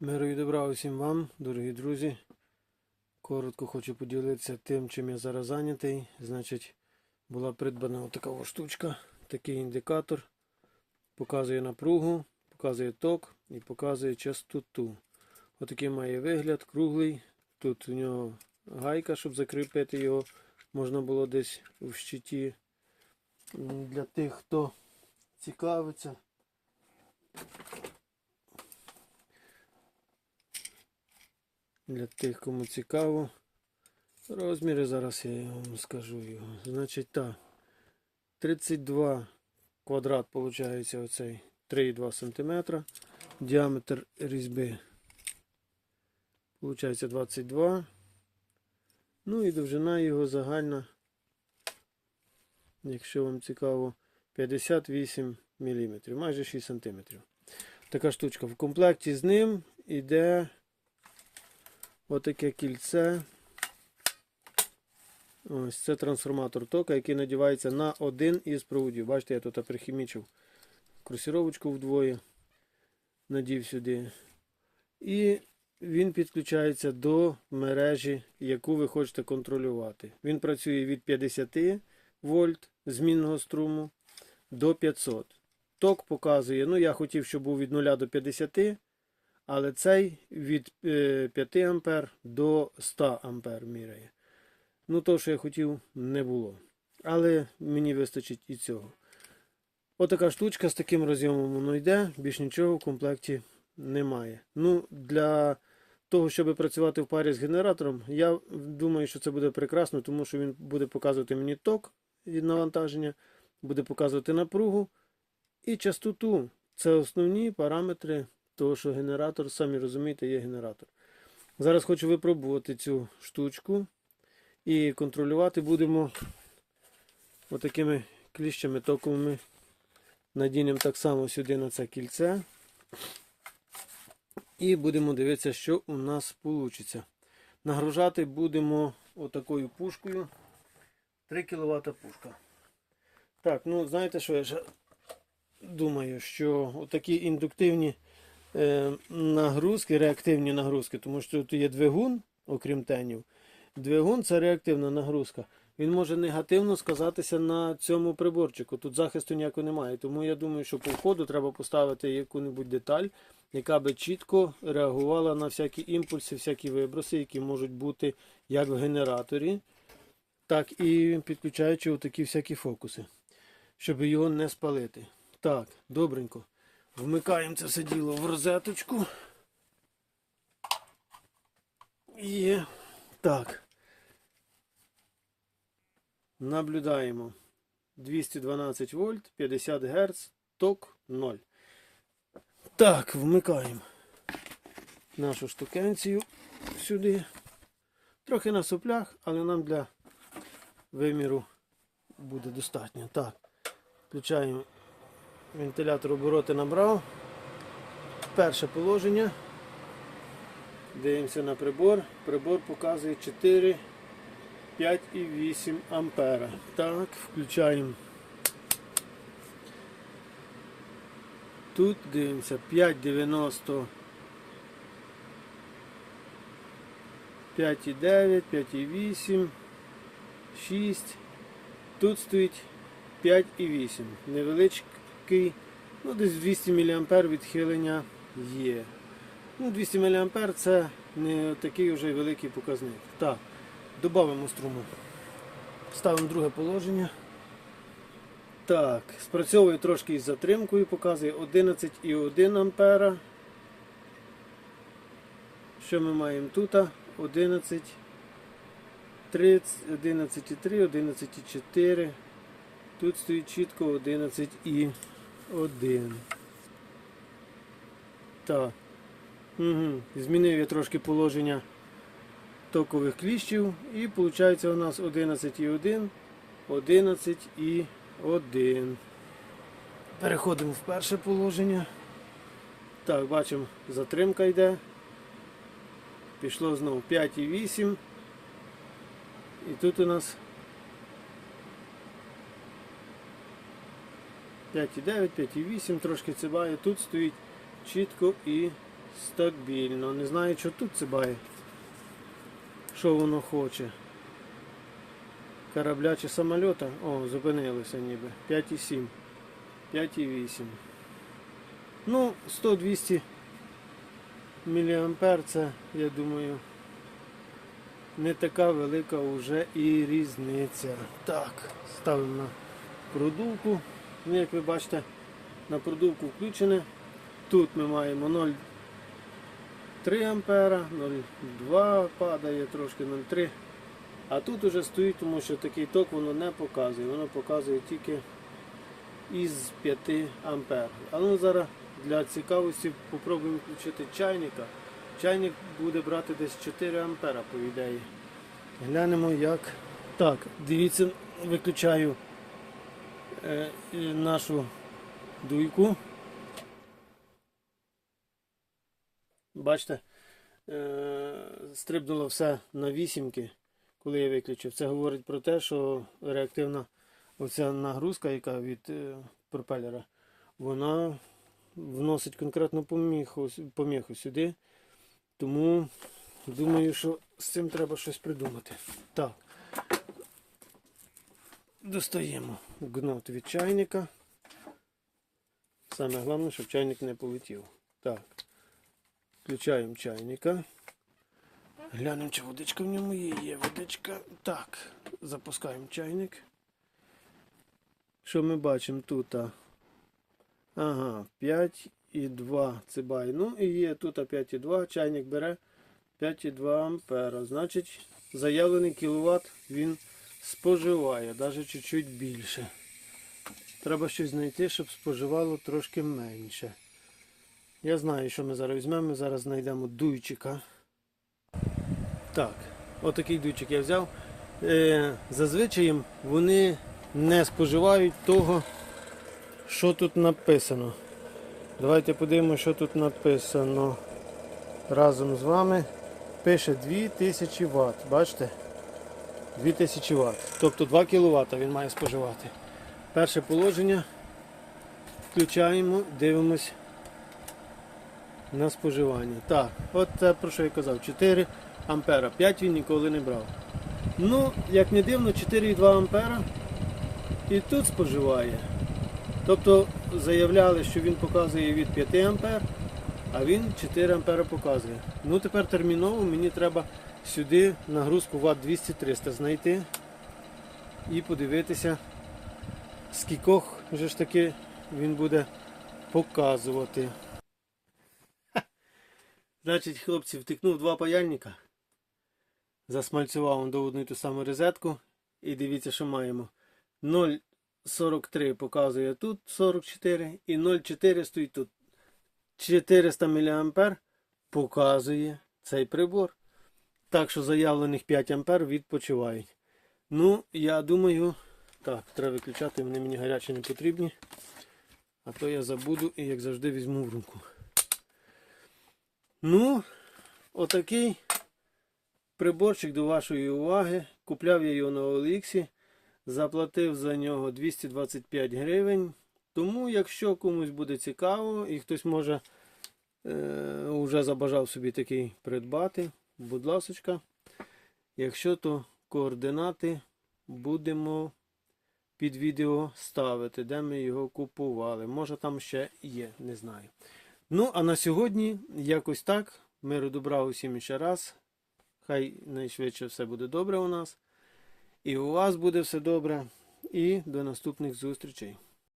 Миру і добра усім вам, дорогі друзі. Коротко хочу поділитися тим, чим я зараз зайнятий. Значить, була придбана отака ось штучка, такий індикатор. Показує напругу, показує ток і показує частоту. Отакий має вигляд, круглий. Тут у нього гайка, щоб закріпити його. Можна було десь в щиті. Для тих, хто цікавиться. Для тих, кому цікаво. Розміри зараз я вам скажу його. Значить так. 32 квадрат виходить оцей 3,2 см. Діаметр різьби. Получається 22. Ну і довжина його загальна. Якщо вам цікаво, 58 мм, майже 6 см. Така штучка. В комплекті з ним іде Отаке кільце. Ось це трансформатор тока, який надівається на один із проводів. Бачите, я тут прихімічив кросіровочку вдвоє. Надів сюди. І він підключається до мережі, яку ви хочете контролювати. Він працює від 50 вольт змінного струму до 500. Ток показує, ну я хотів, щоб був від 0 до 50. Але цей від е, 5 ампер до 100 ампер міряє. Ну, то, що я хотів, не було. Але мені вистачить і цього. Отака штучка з таким розйомом воно йде, більш нічого в комплекті немає. Ну, для того, щоб працювати в парі з генератором, я думаю, що це буде прекрасно, тому що він буде показувати мені ток від навантаження, буде показувати напругу і частоту. Це основні параметри того, що генератор, самі розумієте, є генератор. Зараз хочу випробувати цю штучку і контролювати будемо отакими кліщами токовими. Надінемо так само сюди на це кільце. І будемо дивитися, що у нас вийде. Нагружати будемо отакою пушкою. 3 кВт пушка. Так, ну знаєте, що я ще думаю, що отакі індуктивні нагрузки, реактивні нагрузки, тому що тут є двигун, окрім тенів. Двигун це реактивна нагрузка. Він може негативно сказатися на цьому приборчику. Тут захисту ніякого немає. Тому я думаю, що по входу треба поставити яку-небудь деталь, яка би чітко реагувала на всякі імпульси, всякі виброси, які можуть бути як в генераторі, так і підключаючи отакі всякі фокуси, щоб його не спалити. Так, добренько. Вмикаємо це все діло в розеточку. Є. Так. Наблюдаємо. 212 вольт, 50 Гц, ток 0. Так, вмикаємо нашу штукенцію сюди. Трохи на соплях, але нам для виміру буде достатньо. Так, включаємо Вентилятор обороти набрав. Перше положення. Дивимося на прибор. Прибор показує 4, 5 і 8 ампера. Так, включаємо. Тут дивимося 5,90. 5,9, 5,8, 6. Тут стоїть 5,8. Невеличкий, ну десь 200 мА відхилення є. Ну, 200 мА це не такий вже великий показник. Так, додамо струму. Ставимо друге положення. Так, спрацьовує трошки із затримкою, показує 11,1 ампера. Що ми маємо тут? 11, 11,3, 11,4. Тут стоїть чітко 11 і 1. Так. Угу. Змінив я трошки положення токових кліщів. І виходить у нас 11 і 1, 11 і 1. Переходимо в перше положення. Так, бачимо, затримка йде. Пішло знову 5 і 8. І тут у нас 5,9, 5,8, трошки цибає. Тут стоїть чітко і стабільно. Не знаю, що тут цибає. Що воно хоче. Корабля чи самольота? О, зупинилося ніби. 5,7. 5,8. Ну, 100-200 мА це, я думаю, не така велика вже і різниця. Так, ставимо на продувку. Ну, як ви бачите, на продувку включене. Тут ми маємо 0,3 ампера, 0,2 падає, трошки 0,3. А тут уже стоїть, тому що такий ток воно не показує. Воно показує тільки із 5 ампер. А ну зараз для цікавості попробуємо включити чайника. Чайник буде брати десь 4 ампера, по ідеї. Глянемо як. Так, дивіться, виключаю нашу дуйку. Бачите, е, стрибнуло все на вісімки, коли я виключив. Це говорить про те, що реактивна оця нагрузка, яка від е, пропелера, вона вносить конкретну поміху, поміху сюди. Тому думаю, що з цим треба щось придумати. Так. Достаємо гнот від чайника. Саме головне, щоб чайник не полетів. Так. Включаємо чайника. Глянемо, чи водичка в ньому є. Є водичка. Так. Запускаємо чайник. Що ми бачимо тут? Ага, 5,2 цибай. Ну і є тут 5,2. Чайник бере 5,2 ампера. Значить, заявлений кіловат він споживає, навіть чуть-чуть більше. Треба щось знайти, щоб споживало трошки менше. Я знаю, що ми зараз візьмемо. Ми зараз знайдемо дуйчика. Так, отакий дуйчик я взяв. Е, зазвичай вони не споживають того, що тут написано. Давайте подивимося, що тут написано. Разом з вами пише 2000 Вт. Бачите? 2000 Вт. Тобто 2 кВт він має споживати. Перше положення. Включаємо, дивимось на споживання. Так, от це про що я казав. 4 ампера. 5 він ніколи не брав. Ну, як не дивно, 4,2 ампера і тут споживає. Тобто заявляли, що він показує від 5 ампер, а він 4 ампера показує. Ну тепер терміново мені треба сюди нагрузку Вт 200-300 знайти і подивитися, скількох вже ж таки він буде показувати. Значить, хлопці, втикнув два паяльника, засмальцював до одну і ту саму розетку і дивіться, що маємо. 0,43 показує тут 44 і 0,4 стоїть тут. 400 мА показує цей прибор. Так що заявлених 5 А відпочивають. Ну, я думаю, так, треба виключати, вони мені гарячі не потрібні. А то я забуду і як завжди візьму в руку. Ну, отакий приборчик до вашої уваги. Купляв я його на OLX. Заплатив за нього 225 гривень. Тому, якщо комусь буде цікаво і хтось може е, вже забажав собі такий придбати, будь ласочка. Якщо то координати будемо під відео ставити, де ми його купували. Може там ще є, не знаю. Ну, а на сьогодні якось так. Миру добра усім ще раз. Хай найшвидше все буде добре у нас. І у вас буде все добре. І до наступних зустрічей.